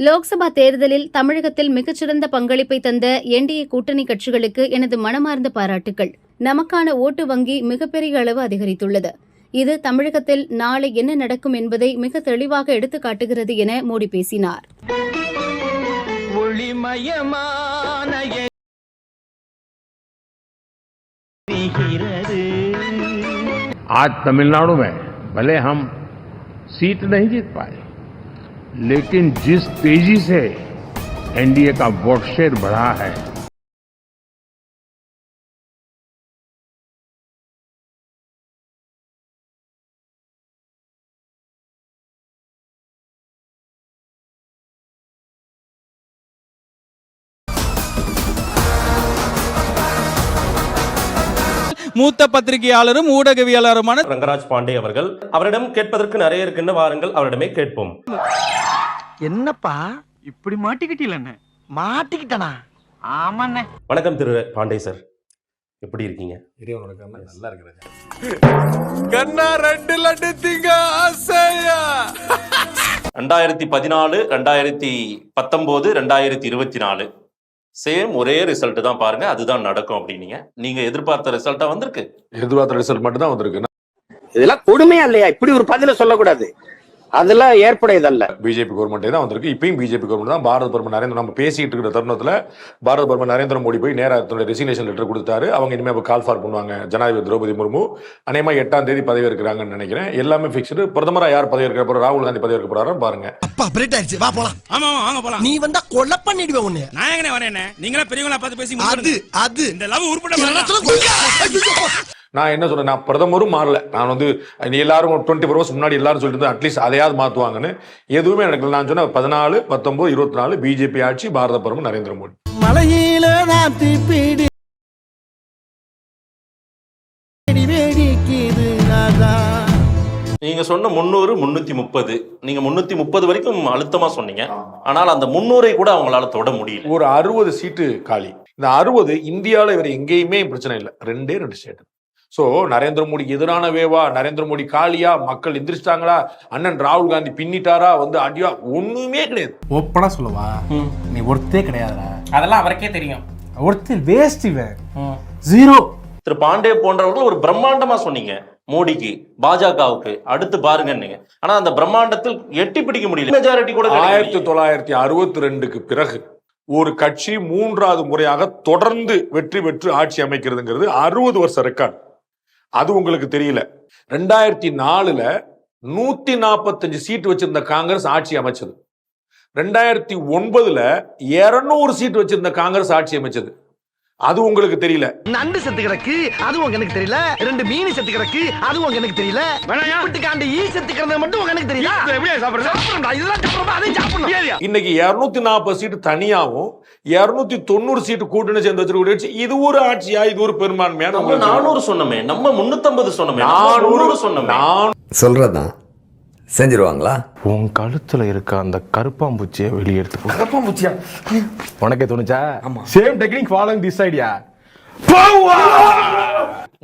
லோக்சபா தேர்தலில் தமிழகத்தில் மிகச்சிறந்த பங்களிப்பை தந்த என்டிஏ கூட்டணி கட்சிகளுக்கு எனது மனமார்ந்த பாராட்டுகள் நமக்கான ஓட்டு வங்கி மிகப்பெரிய அளவு அதிகரித்துள்ளது இது தமிழகத்தில் நாளை என்ன நடக்கும் என்பதை மிக தெளிவாக எடுத்துக் காட்டுகிறது என மோடி பேசினார் ஒளிமயமான எரிகிறது आज तमिलनाडु में भले हम सीट नहीं जीत पाए लेकिन जिस तेजी से एनडीए का वोट शेयर बढ़ा है மூத்த பத்திரிகையாளரும் ஊடகவியலாளருமான ரங்கராஜ் பாண்டே அவர்கள் அவரிடம் கேட்பதற்கு நிறைய இருக்குன்னு வாருங்கள் அவரிடமே கேட்போம் என்னப்பா? இப்படி மாட்டிக்கிட்டீங்களே மாட்டிக்கிட்டனா? ஆமாண்ணே. வணக்கம் திரு பாண்டே சார். எப்படி இருக்கீங்க? கண்ணா ரெண்டு லட்டு திங்க ஆசையா? ரெண்டாயிரத்தி பதினாலு ரெண்டாயிரத்தி பத்தொன்பது ரெண்டாயிரத்தி இருபத்தி நாலு சேம் ஒரே ரிசல்ட் தான் பாருங்க அதுதான் நடக்கும் அப்படின்னீங்க. நீங்க எதிர்பார்த்த ரிசல்ட்டா வந்திருக்கு? எதிர்பார்த்த ரிசல்ட் மட்டும் தான் வந்திருக்கு. இதெல்லாம் கொடுமையா இல்லையா? இப்படி ஒரு பதில சொல்லக்கூடாது. அதெல்லாம் ஏற்புடையதல்ல. பிஜேபி கவர்மெண்டே தான் வந்திருக்கு. இப்பயும் பிஜேபி கவர்மெண்ட் தான். பாரத பிரதமர் நரேந்திர நம்ம பேசிட்டு இருக்கிற தருணத்துல பாரத பிரதமர் நரேந்திர மோடி போய் நேரா தன்னுடைய ரெசிக்னேஷன் லெட்டர் கொடுத்தாரு. அவங்க இனிமே இப்போ கால் ஃபார் பண்ணுவாங்க. ஜனாதிபதி திரௌபதி முர்மு. அநேகமா எட்டாம் தேதி பதவி இருக்கிறாங்கன்னு நினைக்கிறேன். எல்லாமே ஃபிக்ஸ்டு பிரதமரா யார் பதவி இருக்க போறோம் ராகுல் காந்தி பதவி இருக்க போறாரு? பாருங்க. அப்பா பிரேட் ஆயிடுச்சு. வா போலாம். ஆமா ஆமா, வாங்க போலாம். நீ வந்தா கொலை பண்ணிடுவேன் உன்னை நான் எங்கனே வரேனே நீங்களா பெரியவங்களா பார்த்து பேசி அது. அது. இந்த லவ் உருப்பட. நான் என்ன சொல்றேன் நான் பிரதமரும் மாறல. நான் வந்து நீ எல்லாரும் டுவெண்ட்டி ஃபோர் ஹவர்ஸ் முன்னாடி எல்லாரும் சொல்லிட்டு இருந்தேன் அட்லீஸ்ட் அதையாவது மாத்துவாங்கன்னு. எதுவுமே நடக்கல. நான் சொன்னேன் பதினாலு பத்தொன்பது இருபத்தி நாலு பிஜேபி ஆட்சி பாரத பிரதமர் நரேந்திர மோடி. மலையில நீங்க சொன்ன முந்நூறு முன்னூத்தி முப்பது. நீங்க முன்னூத்தி முப்பது வரைக்கும் அழுத்தமா சொன்னீங்க. ஆனால் அந்த முன்னூரை கூட அவங்களால தொட முடியல. ஒரு அறுபது சீட்டு காலி. இந்த அறுபது இந்தியாவில் இவர் எங்கேயுமே பிரச்சனை இல்லை. ரெண்டே ரெண்டு ஸ்டேட் ஸோ நரேந்திர மோடிக்கு எதிரான வேவா? நரேந்திர மோடி காலியா? மக்கள் எந்திரிச்சிட்டாங்களா? அண்ணன் ராகுல் காந்தி பின்னிட்டாரா? வந்து அடியா ஒண்ணுமே கிடையாது. ஓப்பனா சொல்லவா? நீ ஒருத்தே கிடையாதுடா. அதெல்லாம் அவருக்கே தெரியும். ஒருத்தர் வேஸ்ட் இவன் ஜீரோ திரு பாண்டே போன்றவர்கள் ஒரு பிரம்மாண்டமா சொன்னீங்க மோடிக்கு பாஜகவுக்கு. அடுத்து பாருங்கன்னீங்க ஆனா அந்த பிரம்மாண்டத்தில் எட்டி பிடிக்க முடியல. மெஜாரிட்டி கூட. ஆயிரத்தி தொள்ளாயிரத்தி அறுபத்தி ரெண்டுக்கு பிறகு ஒரு கட்சி மூன்றாவது முறையாக தொடர்ந்து வெற்றி பெற்று ஆட்சி அமைக்கிறதுங்கிறது அறுபது வருஷ ரெக்கார்ட் அது உங்களுக்கு தெரியல. ரெண்டாயிரத்தி நாலுல நூத்தி நாற்பத்தஞ்சு சீட் வச்சிருந்த காங்கிரஸ் ஆட்சி அமைச்சது. ரெண்டாயிரத்தி ஒன்பதுல இருநூறு சீட் வச்சிருந்த காங்கிரஸ் ஆட்சி அமைச்சது. அது உங்களுக்கு தெரியல. நண்டு செத்து கிடக்கு அதுவும் உங்க எனக்கு தெரியல. ரெண்டு மீன் செத்து கிடக்கு அதுவும் உங்க எனக்கு தெரியல வீட்டுக்காண்டி ஈ செத்து கிடந்தது மட்டும் எனக்கு தெரியல. இதெல்லாம் சாப்பிடுறா அதையும் சாப்பிடணும். இன்னைக்கு இருநூத்தி நாற்பது சீட்டு தனியாவும் இருநூத்தி தொண்ணூறு சீட்டு கூட்டணி சேர்ந்து வச்சிருக்க இது ஒரு ஆட்சியா இது ஒரு பெரும்பான்மையான நம்ம நானூறு சொன்னோமே நம்ம முன்னூத்தம்பது சொன்னோமே நானூறு சொன்னோமே. நான் சொல்றதான் செஞ்சிருவாங்களா? உன் கழுத்துல இருக்க அந்த கருப்பாம்பூச்சியை வெளியே எடுத்து போ கருப்பாம்பூச்சியா? உனக்கே தோணுச்சா? ஆமா. Same technique following this idea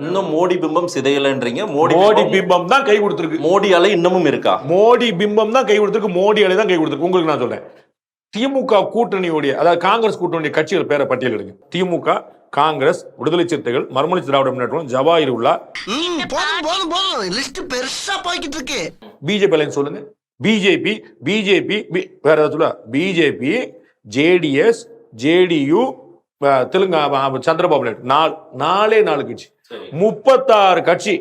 இன்னும் மோடி பிம்பம் சிதையலன்றீங்க. மோடி மோடி பிம்பம் தான் கை கொடுத்திருக்கு. மோடி அலை இன்னமும் இருக்கா? மோடி பிம்பம் தான் கை கொடுத்திருக்கு. மோடி அலை தான் கை கொடுத்திருக்கு. உங்களுக்கு நான் சொல்றேன். திமுக கூட்டணியுடைய அதாவது காங்கிரஸ் கூட்டணியுடைய கட்சிகள் பேரை பட்டியலிடுங்க. திமுக காங்கிரஸ் விடுதலை சிறுத்தைகள் மறுமலர்ச்சி திராவிட முன்னேற்றம் ஜவாஹிர் உல்லா ம், போதும் போதும் போதும். லிஸ்ட் பெருசா போய்கிட்டு இருக்கு. பிஜேபி அலைன்னு சொல்லுங்க. பிஜேபி பிஜேபி வேற ஏதாவது சொல்ல. BJP JDS JDU Telugu Chandrababu Naidu. நாலு நாலே நாலு கட்சி. முப்பத்தாறு கட்சி.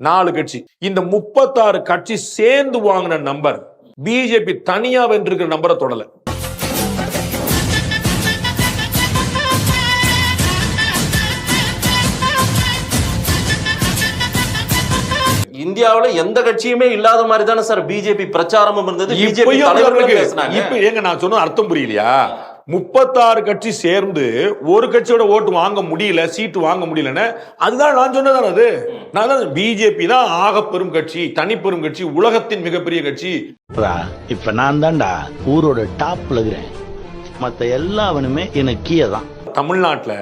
நாலு கட்சி. இந்த முப்பத்தாறு கட்சி சேர்ந்து வாங்கின நம்பர் பிஜேபி தனியா வென்றிருக்கிற நம்பரை தொடல. இந்தியாவுல எந்த கட்சியுமே இல்லாத மாதிரி தானே சார் பிஜேபி பிரச்சாரமும் இருந்தது. பிஜேபி இப்ப ஏங்க நான் சொன்ன அர்த்தம் புரியலையா? முப்பத்தாறு கட்சி சேர்ந்து ஒரு கட்சியோட ஓட்டு வாங்க முடியல சீட்டு வாங்க முடியலன்னு அதுதான் நான் சொன்னதான் அது? நான் தான் பிஜேபி தான் ஆக பெரும் கட்சி தனிப்பெரும் கட்சி உலகத்தின் மிகப்பெரிய கட்சி. இப்ப நான் தான்டா ஊரோட டாப்ல இருக்கிறேன். மத்த எல்லாவனுமே எனக்கு கீழே தான். தமிழ்நாட்டுல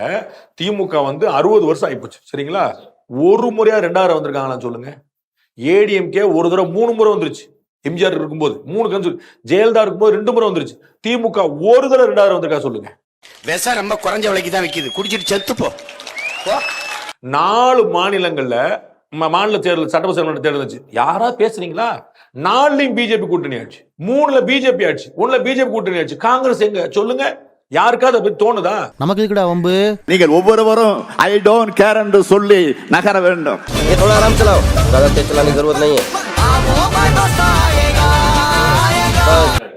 திமுக வந்து அறுபது வருஷம் ஆயிப்போச்சு. சரிங்களா? ஒரு முறையா ரெண்டாயிரம் வந்திருக்காங்களான்னு சொல்லுங்க. ஏடிஎம்கே ஒரு தடவை மூணு முறை வந்துருச்சு. எம்ஜிஆர் இருக்கும்போது மூணு கன்சு ஜெயலலிதா இருக்கும்போது ரெண்டு முறை வந்துருச்சு. திமுக ஒரு தடவை ரெண்டாயிரம் வந்திருக்கா சொல்லுங்க. விஷம் ரொம்ப குறைஞ்ச விலைக்கு தான் விக்குது. குடிச்சிட்டு செத்து போ. நாலு மாநிலங்கள்ல மாநில தேர்தல் சட்டமன்ற தேர்தல் வந்துச்சு யாரா பேசுறீங்களா? நாலுலயும் பிஜேபி கூட்டணி ஆச்சு. மூணுல பிஜேபி ஆச்சு. ஒண்ணுல பிஜேபி கூட்டணி ஆச்சு. காங்கிரஸ் எங்க? சொல்லுங்க. யாருக்காவது பத்தி தோணுதா? நமக்கு இதுக்குடா வம்பு? நீங்கள் ஒவ்வொருவரும் ஐ டோன்ட் கேர் என்று சொல்லி நகர வேண்டும்.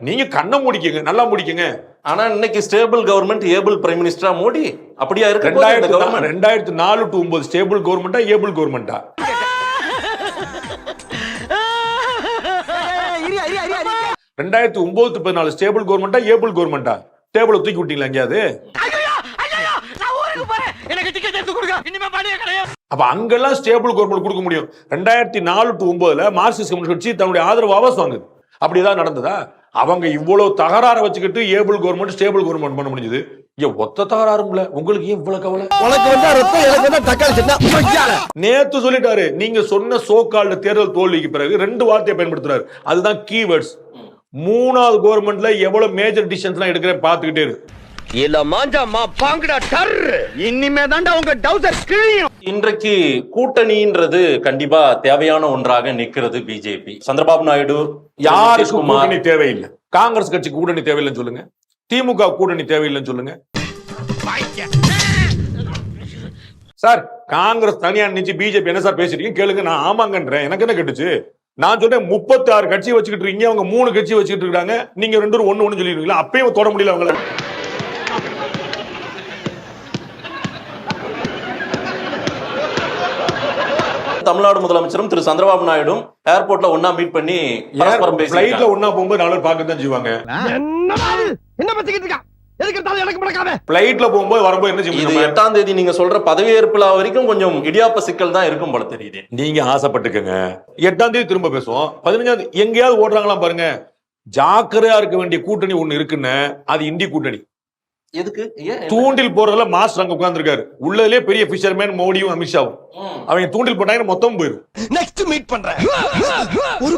நீங்க கண்ணை முடிக்கங்க நல்லா முடிக்கங்க. ஆனா இன்னைக்கு ஸ்டேபிள் கவர்மெண்ட் ஏபிள் பிரைம் மினிஸ்டரா மோடி அப்படியா இருக்கு ரெண்டாயிரத்தி கவர்மெண்ட் ரெண்டாயிரத்தி நாலு டு ஒன்பது ஸ்டேபிள் கவர்மெண்டா ஏபிள் கவர்மெண்டா ரெண்டாயிரத்தி ஒன்பது பதினாலு ஸ்டேபிள் கவர்மெண்டா ஏபிள் கவர்மெண்டா டேபிள தூக்கி விட்டீங்களா எங்கேயாவது? அப்ப அங்கெல்லாம் ஸ்டேபிள் கவர்மெண்ட் கொடுக்க முடியும். ரெண்டாயிரத்தி நாலு டு ஒன்பதுல மார்க்சிஸ்ட் கம்யூனிஸ்ட் கட்சி தன்னுடைய ஆதரவு வாபஸ் வாங்குது. அப்படி ஏதாவது நடந்ததா? அவங்க இவ்வளவு தகராற வச்சுக்கிட்டு ஏபிள் கவர்மெண்ட் ஸ்டேபிள் கவர்மெண்ட் பண்ண முடிஞ்சது. இங்க ஒத்த தகராறும் இல்ல. உங்களுக்கு ஏன் இவ்வளவு கவலை? உனக்கு வந்தா ரத்தம் எனக்கு வந்தா தக்காளி சட்னா நேத்து சொல்லிட்டாரு. நீங்க சொன்ன சோக்கால்டு தேர்தல் தோல்விக்கு பிறகு ரெண்டு வார்த்தையை பயன்படுத்துறாரு. அதுதான் கீவேர்ட்ஸ் மூணாவது கவர்மெண்ட்ல எவ்வளவு மேஜர் டிசிஷன்ஸ் எடுக்கிறேன் பாத்துக்கிட்டே இருக்கு இல்ல மாஞ்சா மா பாங்கடா டர். இனிமே தாண்டா உங்க டவுசர் கிழியும். இன்றைக்கு கூட்டணின்றது கண்டிப்பா தேவையான ஒன்றாக நிக்கிறது பிஜேபி சந்திரபாபு நாயுடு யாருக்கும் கூட்டணி தேவையில்லை? காங்கிரஸ் கட்சி கூட்டணி தேவையில்லைன்னு சொல்லுங்க. திமுக கூட்டணி தேவையில்லைன்னு சொல்லுங்க. சார் காங்கிரஸ் தனியா நினைச்சு பிஜேபி என்ன சார் பேசிட்டீங்க கேளுங்க நான் ஆமாங்கன்றேன். எனக்கு என்ன கேட்டுச்சு? நான் சொல்றேன் முப்பத்தி ஆறு கட்சி வச்சுக்கிட்டு இருக்கீங்க அவங்க மூணு கட்சி வச்சுக்கிட்டு இருக்காங்க. நீங்க ரெண்டு பேரும் ஒண்ணு ஒண்ணு சொல்லிருக்கீங்களா அப்பயும் தொட முடியல அவங்கள தமிழ்நாடு முதலமைச்சரும் திரு சந்திரபாபு நாயுடும் ஏர்போர்ட்ல ஒண்ணா மீட் பண்ணி பரஸ்பரம் பிளைட்ல பேசியிருக்காங்க. ஒண்ணா போகும்போது நாலு பேர் பார்க்க தான் செய்வாங்க என்ன இருக்கா எதுக்கு எடுத்தாலும் எனக்கு முடக்காம பிளைட்ல போகும்போது வரும்போது என்ன இது செய்ய எட்டாம் தேதி நீங்க சொல்ற பதவியேற்பு வரைக்கும் கொஞ்சம் இடியாப்ப சிக்கல் தான் இருக்கும் போல தெரியுது. நீங்க ஆசைப்பட்டுக்கங்க. எட்டாம் தேதி திரும்ப பேசுவோம். பதினஞ்சாம் தேதி எங்கேயாவது ஓடுறாங்களா பாருங்க. ஜாக்கிரதையா இருக்க வேண்டிய கூட்டணி ஒண்ணு இருக்குன்னு அது இந்தி கூட்டணி. எதுக்கு? ஏன் தூண்டில் போறதுல மாஸ்டர் அங்க உட்கார்ந்திருக்காரு. உள்ளதுலயே பெரிய ஃபிஷர்மேன் மோடியும் அமித்ஷாவும். அவங்க தூண்டில் போட்டாங்கன்னா மொத்தம் போயிரும். நெக்ஸ்ட் மீட் பண்றேன். ஒரு